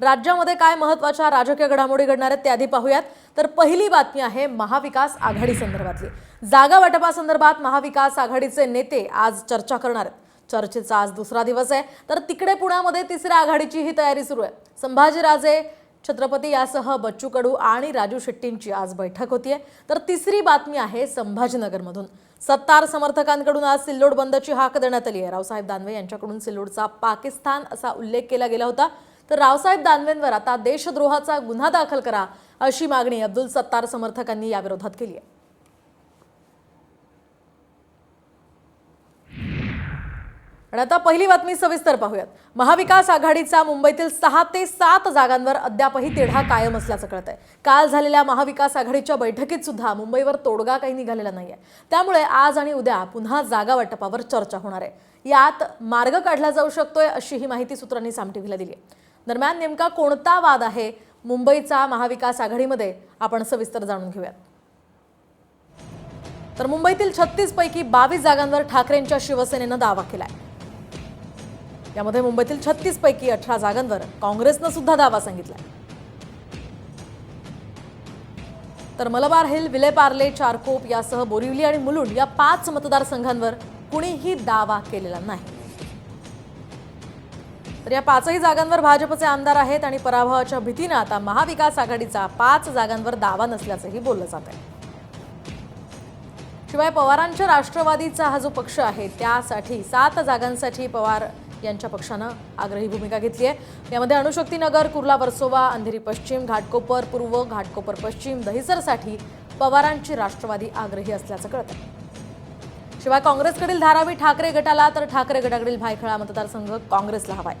राज्यामध्ये काय महत्त्वाच्या राजकीय घडामोडी घडणार आहेत ते आधी पाहूयात. तर पहिली बातमी आहे महाविकास आघाडी संदर्भातली. जागा वाटपासंदर्भात महाविकास आघाडीचे नेते आज चर्चा करणार आहेत. चर्चेचा आज दुसरा दिवस आहे. तर तिकडे पुण्यामध्ये तिसऱ्या आघाडीची ही तयारी सुरू आहे. संभाजीराजे छत्रपती यासह बच्चू कडू आणि राजू शेट्टींची आज बैठक होतीये तर तिसरी बातमी आहे संभाजीनगरमधून. सत्तार समर्थकांकडून आज सिल्लोड बंदची हाक देण्यात आली आहे. रावसाहेब दानवे यांच्याकडून सिल्लोडचा पाकिस्तान असा उल्लेख केला गेला होता. तर रावसाहेब दानवेंवर आता देशद्रोहाचा गुन्हा दाखल करा अशी मागणी अब्दुल सत्तार समर्थकांनी याविरोधात केली आहे. आणि आता पहिली बातमी सविस्तर पाहूयात. महाविकास आघाडीचा मुंबईतील सहा ते सात जागांवर अद्यापही तिढा कायम असल्याचं कळत आहे काल झालेल्या महाविकास आघाडीच्या बैठकीत सुद्धा मुंबईवर तोडगा काही निघालेला नाहीये. त्यामुळे आज आणि उद्या पुन्हा जागा वाटपावर चर्चा होणार आहे. यात मार्ग काढला जाऊ शकतोय अशी ही माहिती सूत्रांनी सामटीव्हीला दिली आहे. दरम्यान नेमका कोणता वाद आहे? मुंबईचा महाविकास आघाडीमध्ये आपण सविस्तर जाणून घेऊयात. तर मुंबईतील छत्तीस पैकी बावीस जागांवर ठाकरेंच्या शिवसेनेनं दावा केलाय. यामध्ये मुंबईतील छत्तीस पैकी अठरा जागांवर काँग्रेसनं सुद्धा दावा सांगितलाय. तर मलबार हिल विलेपार्ले चारकोप यासह बोरिवली आणि मुलुंड या पाच मतदारसंघांवर कुणीही दावा केलेला नाही. तर या पाचही जागांवर भाजपचे आमदार आहेत आणि पराभवाच्या भीतीनं आता महाविकास आघाडीचा पाच जागांवर दावा नसल्याचंही बोललं जात आहे. शिवाय पवारांच्या राष्ट्रवादीचा हा जो पक्ष आहे त्यासाठी सात जागांसाठी पवार यांच्या पक्षानं आग्रही भूमिका घेतली आहे. यामध्ये अणुशक्तीनगर कुर्ला वर्सोवा अंधेरी पश्चिम घाटकोपर पूर्व घाटकोपर पश्चिम दहिसरसाठी पवारांची राष्ट्रवादी आग्रही असल्याचं कळतं शिवाय काँग्रेसकडील धारावी ठाकरे गटाला तर ठाकरे गटाकडील भायखळा मतदारसंघ काँग्रेसला हवाय.